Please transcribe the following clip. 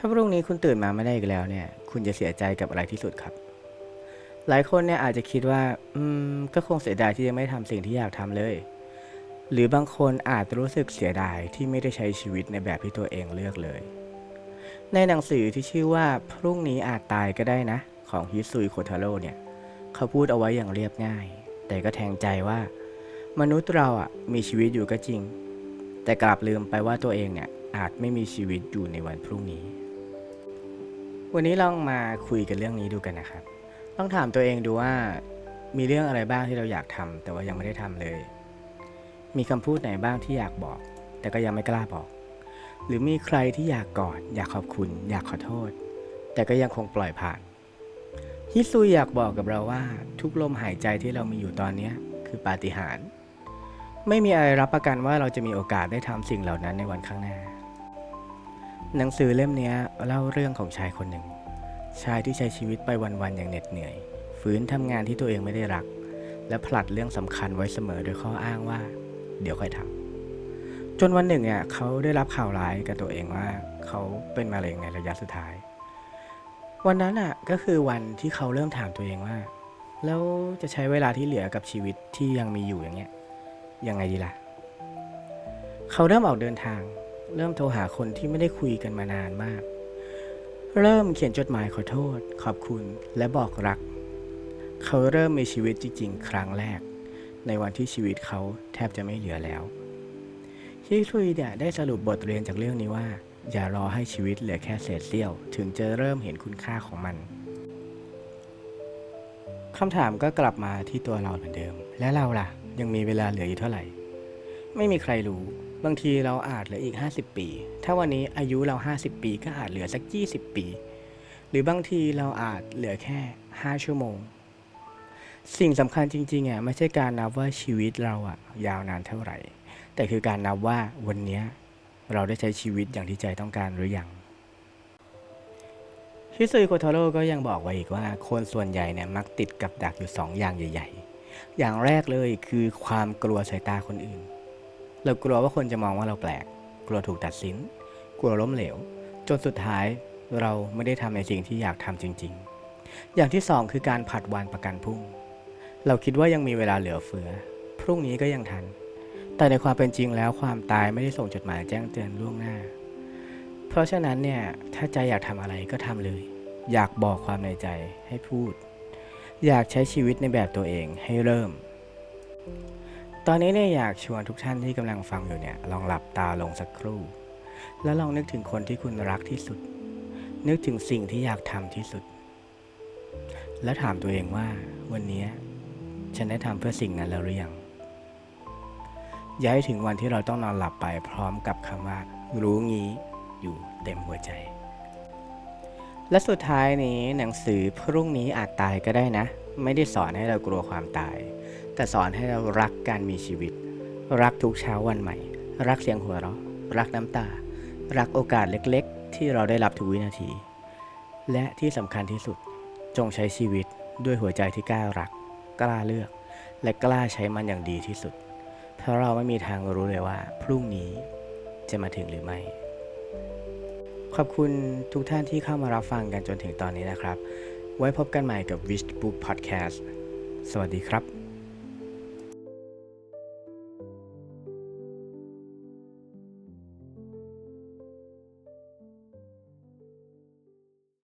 ถ้าพรุ่งนี้คุณตื่นมาไม่ได้อีกแล้วเนี่ย คุณจะเสียใจกับอะไรที่สุดครับ หลายคนเนี่ยอาจจะคิดว่า อืม ก็คงเสียดายที่ยังไม่ทำสิ่งที่อยากทำเลย หรือบางคนอาจรู้สึกเสียดายที่ไม่ได้ใช้ชีวิตในแบบที่ตัวเองเลือกเลย ในหนังสือที่ชื่อว่าพรุ่งนี้อาจตายก็ได้นะ ของฮิซุยโคทาโร่เนี่ย เขาพูดเอาไว้อย่างเรียบง่าย แต่ก็แทงใจว่า มนุษย์เราอะมีชีวิตอยู่ก็จริง แต่กลับลืมไปว่าตัวเองเนี่ยอาจไม่มีชีวิตอยู่ในวันพรุ่งนี้ วันนี้ลองมาคุยกันเรื่องนี้ดูกันนะครับต้องถามตัวเองดูว่า มีเรื่องอะไรบ้างที่เราอยากทำแต่ว่ายังไม่ได้ทำเลย มีคำพูดไหนบ้างที่อยากบอก แต่ก็ยังไม่กล้าบอก หรือมีใครที่อยากกอด อยากขอบคุณ อยากขอโทษ แต่ก็ยังคงปล่อยผ่าน ฮิซุยอยากบอกกับเราว่า ทุกลมหายใจที่เรามีอยู่ตอนนี้คือปาฏิหาริย์ ไม่มีอะไรรับประกันว่าเราจะมีโอกาสได้ทำสิ่งเหล่านั้นในวันข้างหน้า หนังสือเล่มนี้เล่าเรื่องของชายคนหนึ่ง ชายที่ใช้ชีวิตไปวันๆอย่างเหน็ดเหนื่อย ฝืนทำงานที่ตัวเองไม่ได้รัก และผลัดเรื่องสำคัญไว้เสมอโดยข้ออ้างว่า เดี๋ยวค่อยทำจนวันหนึ่งเนี่ยเขาได้รับข่าวร้ายกับตัวเองว่า เขาเป็นมะเร็งในระยะสุดท้าย วันนั้นอะก็คือวันที่เขาเริ่มถามตัวเองว่า แล้วจะใช้เวลาที่เหลือกับชีวิตที่ยังมีอยู่อย่างเงี้ยยังไงดีล่ะ เขาเริ่มออกเดินทาง เริ่มโทรหาคนที่ไม่ได้คุยกันมานานมาก เริ่มเขียนจดหมายขอโทษ ขอบคุณและบอกรัก เขาเริ่มมีชีวิตจริง ๆ ครั้งแรก ในวันที่ชีวิตเขาแทบจะไม่เหลือแล้วฮิคุยเนี่ยได้สรุปบทเรียนจากเรื่องนี้ว่า อย่ารอให้ชีวิตเหลือแค่เศษเสี้ยว ถึงจะเริ่มเห็นคุณค่าของมันคำถามก็กลับมาที่ตัวเราเหมือนเดิม และเราล่ะ ยังมีเวลาเหลืออยู่เท่าไหร่ ไม่มีใครรู้ บางทีเราอาจเหลืออีก 50 ปี ถ้าวันนี้อายุเรา 50 ปีก็อาจเหลือสัก 20 ปี หรือบางทีเราอาจเหลือแค่ 5 ชั่วโมง สิ่งสำคัญจริงๆอะไม่ใช่การนับว่าชีวิตเราอะยาวนานเท่าไหร่ แต่คือการนับว่าวันนี้เราได้ใช้ชีวิตอย่างที่ใจต้องการหรือยังฮิซุยโคโทโร่ก็ยังบอกไว้อีกว่าคนส่วนใหญ่เนี่ยมักติดกับดักอยู่สองอย่างใหญ่ ๆ อย่างแรกเลยคือความกลัวสายตาคนอื่น เรากลัวว่าคนจะมองว่าเราแปลก กลัวถูกตัดสิน กลัวล้มเหลว จนสุดท้ายเราไม่ได้ทำในสิ่งที่อยากทำจริง ๆ อย่างที่สองคือการผัดวันประกันพรุ่ง เราคิดว่ายังมีเวลาเหลือเฟือ พรุ่งนี้ก็ยังทัน แต่ในความเป็นจริงแล้วความตายไม่ได้ส่งจดหมายแจ้งเตือนล่วงหน้า เพราะฉะนั้นเนี่ยถ้าใจอยากทำอะไรก็ทำเลย อยากบอกความในใจให้พูด อยากใช้ชีวิตในแบบตัวเองให้เริ่ม ตอนนี้เนี่ยอยากชวนทุกท่านที่กำลังฟังอยู่เนี่ยลองหลับตาลงสักครู่ แล้วลองนึกถึงคนที่คุณรักที่สุด นึกถึงสิ่งที่อยากทำที่สุด แล้วถามตัวเองว่าวันนี้ฉันได้ทำเพื่อสิ่งนั้นแล้วหรือยังย่าให้ถึงวันที่เราต้องนอนหลับไปพร้อมกับคำว่า รู้งี้อยู่เต็มหัวใจ และสุดท้ายนี้หนังสือพรุ่งนี้อาจตายก็ได้นะ ไม่ได้สอนให้เรากลัวความตาย แต่สอนให้เรารักการมีชีวิต รักทุกเช้าวันใหม่ รักเสียงหัวเราะ รักน้ำตา รักโอกาสเล็กๆ ที่เราได้รับทุกวินาที และที่สำคัญที่สุดจงใช้ชีวิตด้วยหัวใจที่กล้ารัก กล้าเลือก และกล้าใช้มันอย่างดีที่สุด เพราะเราไม่มีทางรู้เลยว่า พรุ่งนี้จะมาถึงหรือไม่ ขอบคุณทุกท่านที่เข้ามารับฟังกันจนถึงตอนนี้นะครับ ไว้พบกันใหม่กับ Wish Book Podcast สวัสดีครับ